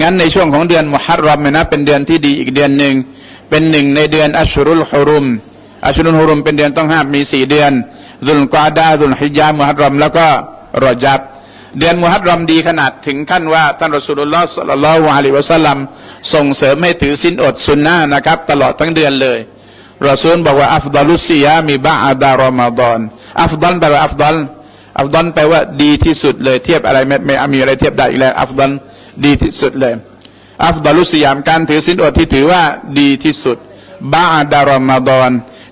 งั้นในช่วงของเดือนมุฮัรรอมนะเป็นเดือนที่ดีอีกเดือนหนึ่งเป็นหนึ่งในเดือนอัชรุลฮุรุมอัชรุลฮุรุมเป็นเดือนต้องห้ามมีสี่เดือนดุลกาดาดุลฮิจญามุฮัรรอมแล้วก็รอจับเดือนมุฮัรรอมดีขนาดถึงขั้นว่าท่านรอสุลลอฮ์สัลลัลลอฮุอะลัยฮิวะสัลลัมส่งเสริมให้ถือสินอดสุนนะนะครับ ตลอดทั้งเดือนเลยรอซูลบอกว่าอัฟดัลุสซิยามีบะอาดารอมฎอนอัฟดัลแปลว่าอัฟดัลอัฟดัลแปลว่าดีที่สุดเลยเทียบอะไรไม่ไม่มีอะไรเทียบได้อีกแล้วอัฟดัล ดีที่สุดเลย อัฟดัลุสยามการถือสินอดที่ถือว่าดีที่สุดบาดารอมฎอน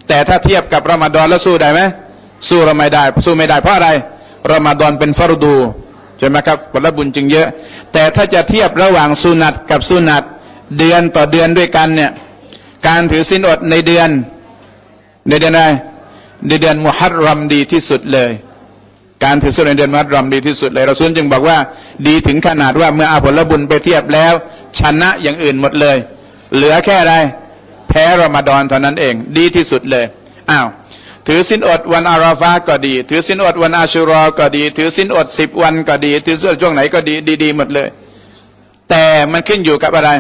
แต่ถ้าเทียบกับรอมฎอนแล้วสู้ได้ไหมสู้เราไม่ได้สู้ไม่ได้เพราะอะไรรอมฎอนเป็นฟารดูใช่ไหมครับผลบุญจึงเยอะ แต่ถ้าจะเทียบระหว่างสุนัตกับสุนัตเดือนต่อเดือนด้วยกันเนี่ยการถือสินอดในเดือนในเดือนอะไรในเดือนมุฮัรรอมดีที่สุดเลย การถือศีลในเดือนมุฮัรรอมดีที่สุดเลยเราซุนจึงบอกว่าดีถึงขนาดว่าเมื่อเอาผลบุญไปเทียบแล้ว ชนะอย่างอื่นหมดเลย เหลือแค่อะไรแพ้รอมฎอนเท่านั้นเอง ดีที่สุดเลยอ้าวถือสินอดวันอาราฟาก็ดี ถือสินอดวันอาชุรอก็ดี ถือสินอดสิบวันก็ดี ถือสินอดช่วงไหนก็ดีดีๆหมดเลย แต่มันขึ้นอยู่กับอะไร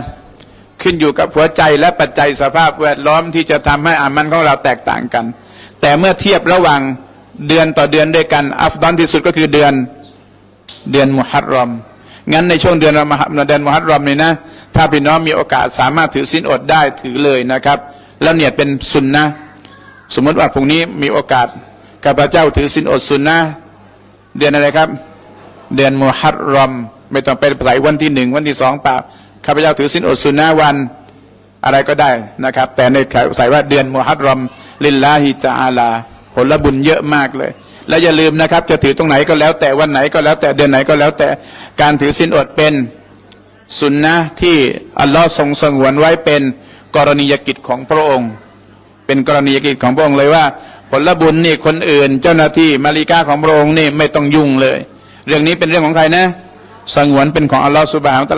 ขึ้นอยู่กับหัวใจและปัจจัยสภาพแวดล้อมที่จะทำให้อามันของเราแตกต่างกัน แต่เมื่อเทียบระหว่าง เดือนต่อเดือนด้วยกัน อัฟดอนที่สุดก็คือเดือนเดือนมุฮัรรอม งั้นในช่วงเดือนรอมฎอนเดือนมุฮัรรอมนี่นะ ถ้าพี่น้องมีโอกาสสามารถถือศีลอดได้ถือเลยนะครับ แล้วเนี่ยเป็นสุนนะ สมมติว่าพรุ่งนี้มีโอกาสข้าพเจ้าถือศีลอดสุนนะเดือนอะไรครับ เดือนมุฮัรรอม ไม่ต้องไปใส่วันที่หนึ่งวันที่สองเปล่าข้าพเจ้าถือศีลอดสุนนะวันอะไรก็ได้นะครับ แต่ในใส่ว่าเดือนมุฮัรรอมลิลลาฮิตะอาลา ผลบุญเยอะมากเลย และอย่าลืมนะครับ จะถือตรงไหนก็แล้วแต่วันไหนก็แล้วแต่เดือนไหนก็แล้วแต่การถือศีลอดเป็นสุนนะที่อัลลอฮ์ทรงสงวนไว้เป็นกรณียกิจของพระองค์ เป็นกรณียกิจของพระองค์เลยว่า ผลบุญนี่คนอื่น เจ้าหน้าที่มาริกาของพระองค์นี่ไม่ต้องยุ่งเลย เรื่องนี้เป็นเรื่องของใครนะสงวนเป็นของอัลลอฮ์สุบฮานตะอาลา